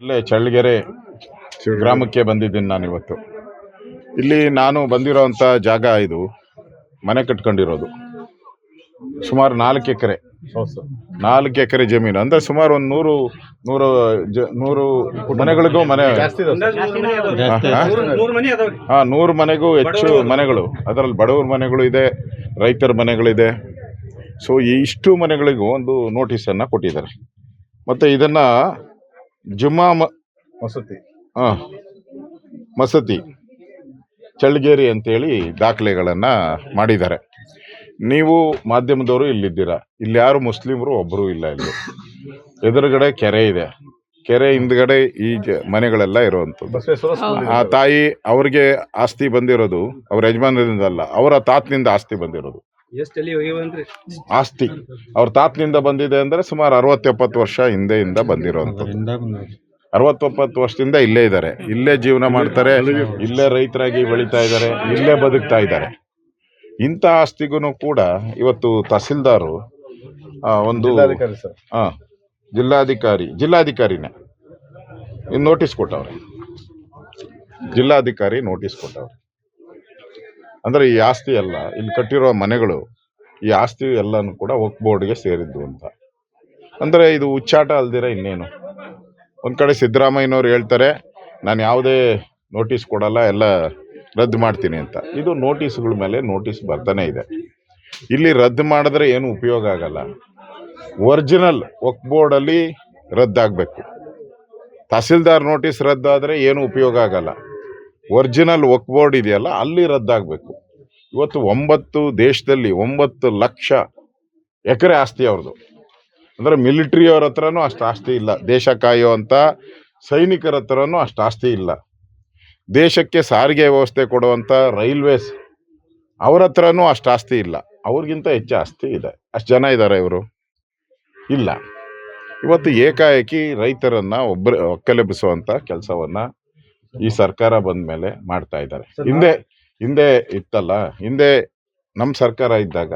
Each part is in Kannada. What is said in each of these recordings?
ಇಲ್ಲೇ ಚಳ್ಳಗೆರೆ ಗ್ರಾಮಕ್ಕೆ ಬಂದಿದ್ದೀನಿ ನಾನು ಇವತ್ತು. ಇಲ್ಲಿ ನಾನು ಬಂದಿರೋಂಥ ಜಾಗ ಇದು ಮನೆ ಕಟ್ಕೊಂಡಿರೋದು. ಸುಮಾರು ನಾಲ್ಕು ಎಕರೆ. ನಾಲ್ಕು ಎಕರೆ ಜಮೀನು. ಅಂದ್ರೆ ಸುಮಾರು ಒಂದು ನೂರು ನೂರು ಜ ನೂರು ಮನೆಗಳಿಗೂ ಮನೆ? ಹಾ ನೂರು ಮನೆಗೂ ಹೆಚ್ಚು ಮನೆಗಳು. ಅದರಲ್ಲಿ ಬಡವರ ಮನೆಗಳು ಇದೆ ರೈತರ ಮನೆಗಳಿದೆ. ಸೊ ಇಷ್ಟು ಮನೆಗಳಿಗೂ ಒಂದು ನೋಟಿಸನ್ನು ಕೊಟ್ಟಿದ್ದಾರೆ. ಮತ್ತು ಇದನ್ನು ಜುಮ್ಮಾ ಮ ವಸತಿ ಹಾಂ ಮಸತಿ. ಚಳ್ಳಗೇರಿ ಅಂತೇಳಿ ದಾಖಲೆಗಳನ್ನು ಮಾಡಿದ್ದಾರೆ. ನೀವು ಮಾಧ್ಯಮದವರು ಇಲ್ಲಿದ್ದೀರಾ? ಇಲ್ಲಿ ಯಾರು ಮುಸ್ಲಿಮರು ಒಬ್ಬರೂ ಇಲ್ಲ ಇಲ್ಲಿ. ಎದುರುಗಡೆ ಕೆರೆ ಇದೆ. ಕೆರೆ ಹಿಂದ್ಗಡೆ ಈ ಜ- ಮನೆಗಳೆಲ್ಲ ಇರುವಂಥದ್ದು. ಆ ತಾಯಿ ಅವ್ರಿಗೆ ಆಸ್ತಿ ಬಂದಿರೋದು ಅವ್ರ ಯಜಮಾನರಿಂದಲ್ಲ ಅವರ ತಾತನಿಂದ ಆಸ್ತಿ ಬಂದಿರೋದು. ಆಸ್ತಿ. ಅವ್ರ ತಾತನಿಂದ ಬಂದಿದೆ ಅಂದ್ರೆ ಸುಮಾರು ಅರವತ್ತೆಪ್ಪತ್ತು ವರ್ಷ ಹಿಂದೆಯಿಂದ ಬಂದಿರೋಂಥದ್ದು. ಅರವತ್ತೊಂಬತ್ತು ವರ್ಷದಿಂದ ಇಲ್ಲೇ ಇದ್ದಾರೆ. ಇಲ್ಲೇ ಜೀವನ ಮಾಡ್ತಾರೆ. ಇಲ್ಲೇ ರೈತರಾಗಿ ಬೆಳೀತಾ ಇದ್ದಾರೆ. ಇಲ್ಲೇ ಬದುಕ್ತಾ ಇದ್ದಾರೆ. ಇಂಥ ಆಸ್ತಿಗೂ ಕೂಡ ಇವತ್ತು ತಹಸೀಲ್ದಾರು ಒಂದು ಅಧಿಕಾರಿ ಸರ್. ಆ, ಜಿಲ್ಲಾಧಿಕಾರಿ ಜಿಲ್ಲಾಧಿಕಾರಿನೇ. ನೋಟಿಸ್ ಕೊಟ್ಟವ್ರೆ. ಜಿಲ್ಲಾಧಿಕಾರಿ ನೋಟಿಸ್ ಕೊಟ್ಟವ್ರೆ. ಅಂದ್ರೆ ಈ ಆಸ್ತಿ ಎಲ್ಲ, ಇಲ್ಲಿ ಕಟ್ಟಿರೋ ಮನೆಗಳು, ಈ ಆಸ್ತಿ ಎಲ್ಲಾನು ಕೂಡ ವಕ್ ಬೋರ್ಡ್ಗೆ ಸೇರಿದ್ದು ಅಂತ. ಅಂದ್ರೆ ಇದು ಉಚ್ಚಾಟ ಅಲ್ದಿರ ಇನ್ನೇನು. ಒಂದ್ ಕಡೆ ಸಿದ್ದರಾಮಯ್ಯನವ್ರು ಹೇಳ್ತಾರೆ, ನಾನು ಯಾವುದೇ ನೋಟಿಸ್ ಕೊಡಲ್ಲ, ಎಲ್ಲ ರದ್ದು ಮಾಡ್ತೀನಿ ಅಂತ. ಇದು ನೋಟಿಸ್ಗಳ ಮೇಲೆ ನೋಟಿಸ್ ಬರ್ತಾನೆ ಇದೆ. ಇಲ್ಲಿ ರದ್ದು ಮಾಡಿದ್ರೆ ಏನು ಉಪಯೋಗ ಆಗಲ್ಲ. ಒರಿಜಿನಲ್ ವಕ್ ಬೋರ್ಡಲ್ಲಿ ರದ್ದಾಗಬೇಕು. ತಹಸೀಲ್ದಾರ್ ನೋಟಿಸ್ ರದ್ದಾದರೆ ಏನು ಉಪಯೋಗ ಆಗಲ್ಲ. ಒರಿಜಿನಲ್ ವಕ್ ಬೋರ್ಡ್ ಇದೆಯಲ್ಲ, ಅಲ್ಲಿ ರದ್ದಾಗಬೇಕು. ಇವತ್ತು ಒಂಬತ್ತು ದೇಶದಲ್ಲಿ ಒಂಬತ್ತು ಲಕ್ಷ ಎಕರೆ ಆಸ್ತಿ ಅವ್ರದ್ದು ಅಂದರೆ ಮಿಲಿಟ್ರಿಯವ್ರ ಹತ್ರನೂ ಅಷ್ಟು ಆಸ್ತಿ ಇಲ್ಲ. ದೇಶ ಕಾಯುವಂಥ ಸೈನಿಕರ ಹತ್ರನೂ ಅಷ್ಟು ಆಸ್ತಿ ಇಲ್ಲ. ದೇಶಕ್ಕೆ ಸಾರಿಗೆ ವ್ಯವಸ್ಥೆ ಕೊಡುವಂಥ ರೈಲ್ವೇಸ್ ಅವ್ರ ಹತ್ರನೂ ಅಷ್ಟು ಆಸ್ತಿ ಇಲ್ಲ. ಅವ್ರಿಗಿಂತ ಹೆಚ್ಚು ಆಸ್ತಿ ಇದೆ. ಅಷ್ಟು ಜನ ಇದ್ದಾರೆ ಇವರು. ಇಲ್ಲ. ಇವತ್ತು ಏಕಾಏಕಿ ರೈತರನ್ನು ಒಬ್ಬರು ಒಕ್ಕಲೆಬ್ಬಿಸುವಂಥ ಕೆಲಸವನ್ನ ಈ ಸರ್ಕಾರ ಬಂದ ಮೇಲೆ ಮಾಡ್ತಾ ಇದ್ದಾರೆ. ಹಿಂದೆ ಹಿಂದೆ ಇತ್ತಲ್ಲ ಹಿಂದೆ ನಮ್ಮ ಸರ್ಕಾರ ಇದ್ದಾಗ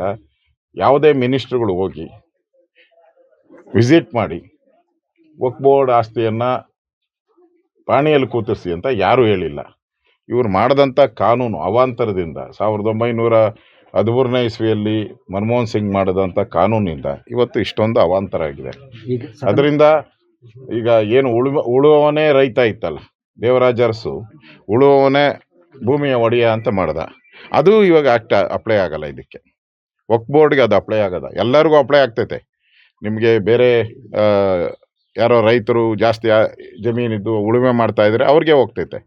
ಯಾವುದೇ ಮಿನಿಸ್ಟ್ರುಗಳು ಹೋಗಿ ವಿಸಿಟ್ ಮಾಡಿ ವಕ್ ಬೋರ್ಡ್ ಆಸ್ತಿಯನ್ನ ಪಾಣಿಯಲ್ಲಿ ಕೂತಿಸಿ ಅಂತ ಯಾರೂ ಹೇಳಿಲ್ಲ. ಇವ್ರು ಮಾಡಿದಂಥ ಕಾನೂನು ಅವಾಂತರದಿಂದ ಸಾವಿರದ ಒಂಬೈನೂರ ಹದಿಮೂರನೇ ಇಸ್ವಿಯಲ್ಲಿ ಮನಮೋಹನ್ ಸಿಂಗ್ ಮಾಡಿದಂಥ ಕಾನೂನಿಂದ ಇವತ್ತು ಇಷ್ಟೊಂದು ಅವಾಂತರ ಆಗಿದೆ. ಅದರಿಂದ ಈಗ ಏನು ಉಳುವ ಉಳುವವನೇ ರೈತ ಇತ್ತಲ್ಲ ದೇವರಾಜ ಅರಸು ಉಳುವವನೇ ಭೂಮಿಯ ಒಡೆಯ ಅಂತ ಮಾಡ್ದ. ಅದು ಇವಾಗ ಆಕ್ಟ ಅಪ್ಲೈ ಆಗಲ್ಲ ಇದಕ್ಕೆ. ವಕ್ ಬೋರ್ಡ್ಗೆ ಅದು ಅಪ್ಲೈ ಆಗದ. ಎಲ್ಲರಿಗೂ ಅಪ್ಲೈ ಆಗ್ತೈತೆ. ನಿಮಗೆ ಬೇರೆ ಯಾರೋ ರೈತರು ಜಾಸ್ತಿ ಜಮೀನಿದ್ದು ಉಳುಮೆ ಮಾಡ್ತಾ ಇದ್ರೆ ಅವ್ರಿಗೆ ಹೋಗ್ತೈತೆ.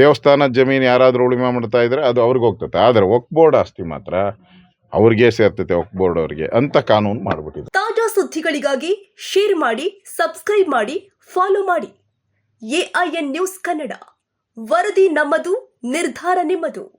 ದೇವಸ್ಥಾನದ ಜಮೀನು ಯಾರಾದರೂ ಉಳುಮೆ ಮಾಡ್ತಾ ಇದ್ರೆ ಅದು ಅವ್ರಿಗೆ ಹೋಗ್ತೈತೆ. ಆದರೆ ವಕ್ ಬೋರ್ಡ್ ಆಸ್ತಿ ಮಾತ್ರ ಅವ್ರಿಗೆ ಸೇರ್ತೈತೆ ವಕ್ ಬೋರ್ಡ್ ಅವ್ರಿಗೆ ಅಂತ ಕಾನೂನು ಮಾಡ್ಬಿಟ್ಟಿದೆ. ತಾಜಾ ಸುದ್ದಿಗಳಿಗಾಗಿ ಶೇರ್ ಮಾಡಿ ಸಬ್ಸ್ಕ್ರೈಬ್ ಮಾಡಿ ಫಾಲೋ ಮಾಡಿ. ಎಐಎನ್ ನ್ಯೂಸ್ ಕನ್ನಡ ವರದಿ ನಮ್ಮದು ನಿರ್ಧಾರ ನಿಮ್ಮದು.